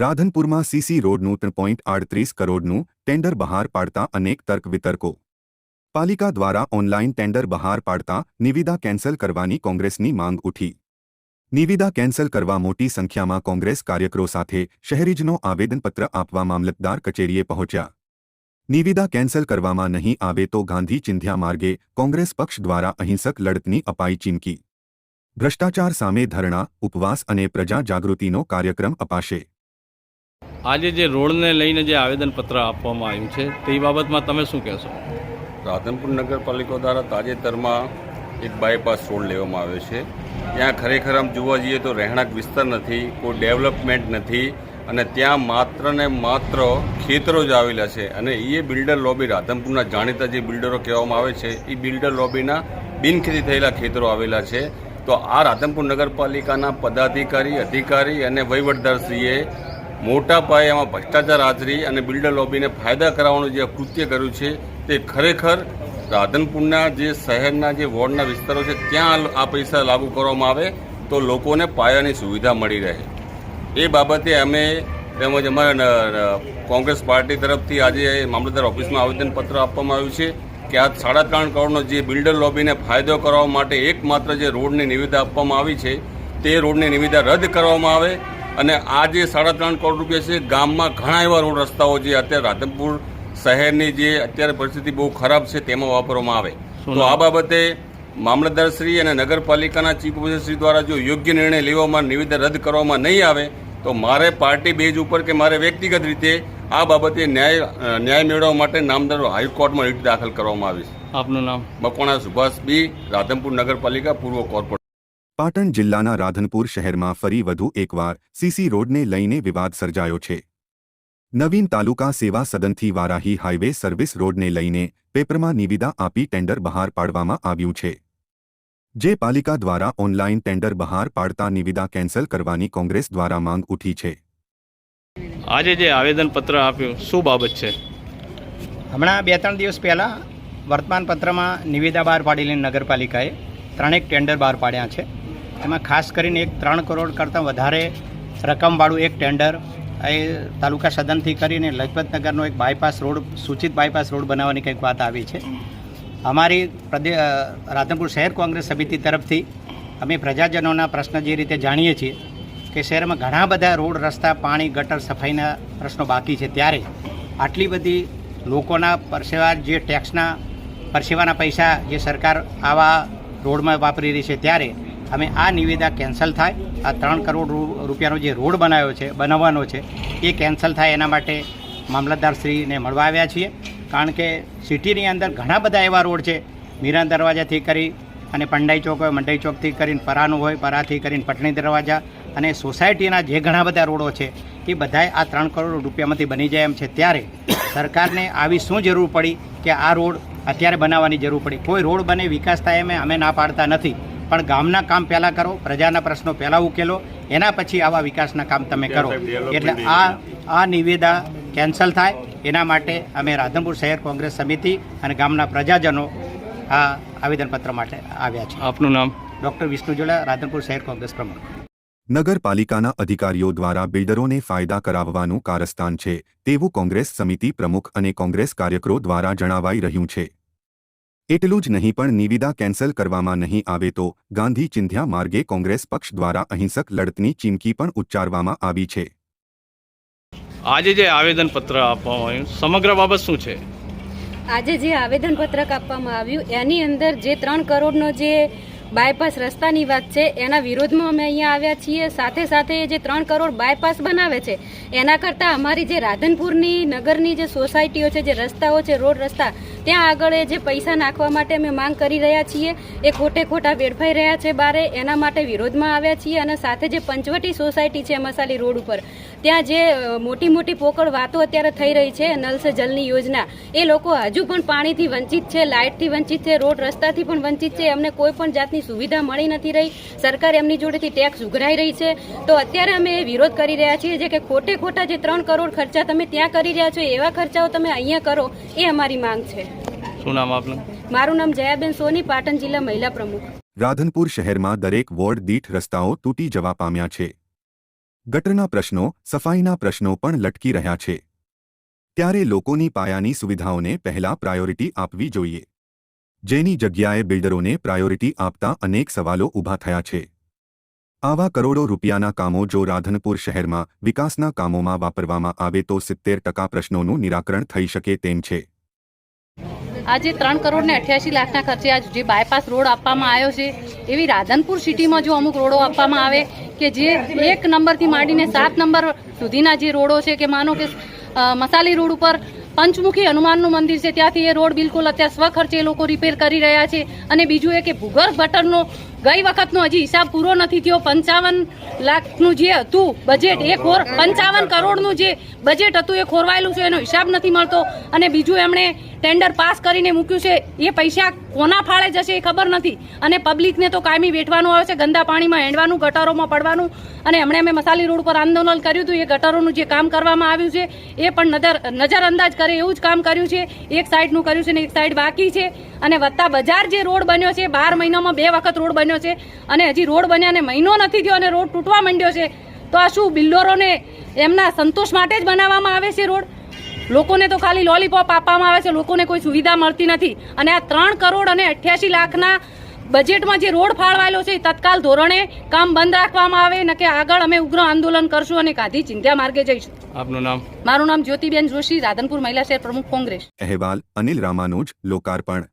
રાધનપુરમાં CC રોડનું ત્રણ point આડત્રીસ કરોડનું ટેન્ડર બહાર પાડતા અનેક તર્ક વિતર્કો. પાલિકા દ્વારા ઓનલાઈન ટેન્ડર બહાર પાડતા નિવિદા કેન્સલ કરવાની કોંગ્રેસની માંગ ઉઠી. નિવિદા કેન્સલ કરવા મોટી સંખ્યામાં કોંગ્રેસ કાર્યકરો સાથે શહેરીજનો આવેદનપત્ર આપવા મામલતદાર કચેરીએ પહોંચ્યા. નિવિદા કેન્સલ કરવામાં નહીં આવે તો ગાંધી ચિંધ્યા માર્ગે કોંગ્રેસ પક્ષ દ્વારા અહિંસક લડતની અપાઈ ચીમકી. ભ્રષ્ટાચાર સામે ધરણા, ઉપવાસ અને પ્રજા જાગૃતિનો કાર્યક્રમ અપાશે. આજે જે રોડને લઈને જે આવેદનપત્ર આપવામાં આવ્યું છે, તે બાબતમાં તમે શું કહેશો? રાધનપુર નગરપાલિકા દ્વારા તાજેતરમાં એક બાયપાસ રોડ લેવામાં આવ્યો છે. ત્યાં ખરેખર આમ જોવા જઈએ તો રહેણાંક વિસ્તાર નથી, કોઈ ડેવલપમેન્ટ નથી અને ત્યાં માત્ર ને માત્ર ખેતરો જ આવેલા છે અને એ બિલ્ડર લોબી રાધનપુરના જાણીતા જે બિલ્ડરો કહેવામાં આવે છે એ બિલ્ડર લોબીના બિનખેતી થયેલા ખેતરો આવેલા છે. તો આ રાધનપુર નગરપાલિકાના પદાધિકારી, અધિકારી અને વહીવટદારશ્રીએ મોટા પાયે એમાં ભ્રષ્ટાચાર હાજરી અને બિલ્ડર લોબીને ફાયદા કરાવવાનું જે કૃત્ય કર્યું છે તે ખરેખર રાધનપુરના જે શહેરના જે વોર્ડના વિસ્તારો છે, ત્યાં આ પૈસા લાગુ કરવામાં આવે તો લોકોને પાયાની સુવિધા મળી રહે. એ બાબતે અમે તેમજ અમારા કોંગ્રેસ પાર્ટી તરફથી આજે મામલતદાર ઓફિસમાં આવેદનપત્ર આપવામાં આવ્યું છે કે આ સાડા ત્રણ કરોડનો જે બિલ્ડર લોબીને ફાયદો કરવા માટે એકમાત્ર જે રોડની નિવેદા આપવામાં આવી છે, તે રોડની નિવેદા રદ કરવામાં આવે. અને આ જે સાડા ત્રણ કરોડ રૂપિયા છે ગામમાં ઘણા એવા રોડ રસ્તાઓ જે અત્યારે રાધનપુર શહેરની જે અત્યારે પરિસ્થિતિ બહુ ખરાબ છે તેમાં વાપરવામાં આવે. તો આ બાબતે મામલતદારશ્રી અને નગરપાલિકાના ચીફ ઓફિસરશ્રી દ્વારા જો યોગ્ય નિર્ણય લેવામાં નિવેદન રદ કરવામાં નહીં આવે તો મારે પાર્ટી બેઝ ઉપર કે મારે વ્યક્તિગત રીતે આ બાબતે ન્યાય ન્યાય મેળવવા માટે નામદાર હાઈકોર્ટમાં રીટ દાખલ કરવામાં આવી છે. આપનું નામ? મકવાણા સુભાષ બી રાધનપુર નગરપાલિકા પૂર્વ કોર્પોરેટર. પાટણ જિલ્લાના રાધનપુર શહેરમાં ફરી વધુ એકવાર સીસી રોડને લઈને વિવાદ સર્જાયો છે. નવીન તાલુકા સેવા સદનથી વારાહી હાઇવે સર્વિસ રોડને લઈને પેપરમાં નિવિદા આપી ટેન્ડર બહાર પાડવામાં આવ્યું છે. જે પાલિકા દ્વારા ઓનલાઈન ટેન્ડર બહાર પાડતા નિવિદા કેન્સલ કરવાની કોંગ્રેસ દ્વારા માંગ ઉઠી છે. આજે જે આવેદનપત્ર આપ્યું શું બાબત છે? હમણાં બે ત્રણ દિવસ પહેલાં વર્તમાનપત્રમાં નિવેદા બહાર પાડેલી નગરપાલિકાએ ત્રણેક ટેન્ડર બહાર પાડ્યા છે. એમાં ખાસ કરીને એક ત્રણ કરોડ કરતાં વધારે રકમવાળું એક ટેન્ડર એ તાલુકા સદનથી કરીને લજપતનગરનો એક બાયપાસ રોડ, સૂચિત બાયપાસ રોડ બનાવવાની કંઈક વાત આવી છે. અમારી પ્રદે રાધનપુર શહેર કોંગ્રેસ સમિતિ તરફથી અમે પ્રજાજનોના પ્રશ્ન જે રીતે જાણીએ છીએ કે શહેરમાં ઘણા બધા રોડ, રસ્તા, પાણી, ગટર સફાઈના પ્રશ્નો બાકી છે ત્યારે આટલી બધી લોકોના પરસેવા જે ટેક્સના પરસેવાના પૈસા જે સરકાર આવા રોડમાં વાપરી રહી છે ત્યારે અમે આ નિવેદા કેન્સલ થાય. આ ત્રણ કરોડ રૂપિયાનો જે રોડ બનાવ્યો છે, બનાવવાનો છે, એ કેન્સલ થાય એના માટે મામલતદારશ્રીને મળવા આવ્યા છીએ. કારણ કે સિટીની અંદર ઘણા બધા એવા રોડ છે. મીરા દરવાજાથી કરી અને પંડાઈ ચોક હોય, મંડાઈ ચોકથી કરીને પરાનું હોય, પરાથી કરીને પટણી દરવાજા અને સોસાયટીના જે ઘણા બધા રોડો છે, એ બધાય આ ત્રણ કરોડ રૂપિયામાંથી બની જાય એમ છે. ત્યારે સરકારને આવી શું જરૂર પડી કે આ રોડ અત્યારે બનાવવાની જરૂર પડી? કોઈ રોડ બને, વિકાસ થાય એમ અમે ના પાડતા નથી. પણ ગામના કામ પહેલાં કરો પ્રજાના પ્રશ્નો પહેલાં ઉકેલો એના પછી આવા વિકાસના કામ તમે કરો. એટલે આ આ નિવેદા કેન્સલ થાય. એના માટે અમે રાધનપુર શહેર કોંગ્રેસ સમિતિ અને ગામના પ્રજાજનો આ આવેદનપત્ર માટે આવ્યા છે. આપનું નામ? ડૉક્ટર વિષ્ણુ જોડા રાધનપુર શહેર કોંગ્રેસ પ્રમુખ. નગરપાલિકાના અધિકારીઓ દ્વારા બિલ્ડરોને ફાયદા કરાવવાનું કારસ્તાન છે તેવું કોંગ્રેસ સમિતિ પ્રમુખ અને કોંગ્રેસ કાર્યકરો દ્વારા જણાવાઈ રહ્યું છે. એટલું જ નહીં પણ નિવિદા કેન્સલ કરવામાં નહીં આવે તો ગાંધી ચિંધ્યા માર્ગે કોંગ્રેસ પક્ષ દ્વારા અહિંસક લડતની ચીમકી પણ ઉચ્ચારવામાં આવી છે. આજે જે આવેદનપત્ર આપવામાં આવ્યું સમગ્ર બાબત શું છે? આજે જે આવેદનપત્રક આપવામાં આવ્યું એની અંદર જે ત્રણ કરોડનો જે બાયપાસ રસ્તાની વાત છે એના વિરોધમાં અમે અહીંયા આવ્યા છીએ. સાથે સાથે જે ત્રણ કરોડ બાયપાસ બનાવે છે એના કરતાં અમારી જે રાધનપુરની નગરની જે સોસાયટીઓ છે જે રસ્તાઓ છે રોડ રસ્તા ત્યાં આગળ એ જે પૈસા નાખવા માટે અમે માંગ કરી રહ્યા છીએ, એ ખોટે ખોટા વેડફાઈ રહ્યા છે બારે, એના માટે વિરોધમાં આવ્યા છીએ અને સાથે જે પંચવટી સોસાયટી છે મસાલી રોડ ઉપર, ત્યાં જે મોટી મોટી પોકળ વાતો અત્યારે થઈ રહી છે નલ સે જલની યોજના, એ લોકો હજુ પણ પાણીથી વંચિત છે, લાઇટથી વંચિત છે, રોડ રસ્તાથી પણ વંચિત છે, એમને કોઈ પણ જાતની સુવિધા મળી નથી રહી, સરકાર એમની જોડેથી ટેક્સ ઉઘરાઈ રહી છે, તો અત્યારે અમે એ વિરોધ કરી રહ્યા છીએ જે કે ખોટે ખોટા જે ત્રણ કરોડ ખર્ચા તમે ત્યાં કરી રહ્યા છો, એવા ખર્ચાઓ તમે અહીંયા કરો, એ અમારી માંગ છે. શું નામ આપનું? મારું નામ જયાબેન સોની પાટણ જિલ્લા મહિલા પ્રમુખ. રાધનપુર શહેરમાં દરેક વોર્ડ દીઠ રસ્તાઓ તૂટી જવા પામ્યા છે. ગટરના પ્રશ્નો સફાઈના પ્રશ્નો પણ લટકી રહ્યા છે. ત્યારે લોકોની પાયાની સુવિધાઓને પહેલા પ્રાયોરિટી આપવી જોઈએ. જેની જગ્યાએ બિલ્ડરોને પ્રાયોરિટી આપતા અનેક સવાલો ઊભા થયા છે. આવા કરોડો રૂપિયાના કામો જો રાધનપુર શહેરમાં વિકાસના કામોમાં વાપરવામાં આવે તો સિત્તેર ટકા પ્રશ્નોનું નિરાકરણ થઈ શકે તેમ છે. આજે ત્રણ કરોડ ને અઠ્યાસી લાખના ખર્ચે આ જે બાયપાસ રોડ આપવામાં આવ્યો છે, એવી રાધનપુર સિટીમાં જો અમુક રોડો આપવામાં આવે કે જે એક નંબરથી માંડીને સાત નંબર સુધીના જે રોડો છે કે માનો કે મસાલી રોડ ઉપર પંચમુખી હનુમાનનું મંદિર છે, ત્યાંથી એ રોડ બિલકુલ અત્યારે સ્વખર્ચે એ લોકો રિપેર કરી રહ્યા છે. અને બીજું એ કે ભૂગર્ભ ગટરનો ગઈ વખતનો હજી હિસાબ પૂરો નથી થયો. પંચાવન લાખનું જે હતું બજેટ એ ખોર પંચાવન કરોડનું જે બજેટ હતું એ ખોરવાયેલું છે, એનો હિસાબ નથી મળતો. અને બીજું એમણે ટેન્ડર પાસ કરીને મૂક્યું છે, એ પૈસા કોના ફાળે જશે એ ખબર નથી. અને પબ્લિકને તો કાયમી વેઠવાનું આવે છે, ગંદા પાણીમાં હેંડવાનું, ગટરોમાં પડવાનું. અને હમણાં અમે મસાલી રોડ પર આંદોલન કર્યું હતું, એ ગટરોનું જે કામ કરવામાં આવ્યું છે, એ પણ નજર, નજરઅંદાજ કરે એવું જ કામ કર્યું છે. એક સાઈડનું કર્યું છે ને એક સાઈડ બાકી છે. અને વત્તા બજાર જે રોડ બન્યો છે, બાર મહિનામાં બે વખત રોડ બન્યો છે. અને હજી રોડ બન્યાને મહિનો નથી થયો અને રોડ તૂટવા માંડ્યો છે. તો આ શું બિલ્ડરોને એમના સંતોષ માટે જ બનાવવામાં આવે છે રોડ? લોકોને તો ખાલી લોલીપોપ આપવામાં આવે છે લોકોને કોઈ સુવિધા મળતી નથી. અને આ ત્રણ કરોડ અને અઠ્યાસી લાખના બજેટમાં જે રોડ ફાળવાયેલો છે એ તત્કાલ ધોરણે કામ બંધ રાખવામાં આવે ને કે આગળ અમે ઉગ્ર આંદોલન કરશું અને ગાંધી ચિંધ્યા માર્ગે જઈશું. આપનું નામ? મારું નામ જ્યોતિબેન જોશી રાધનપુર મહિલા શહેર પ્રમુખ કોંગ્રેસ. અહેવાલ અનિલ રામાનુજ લોકાર્પણ.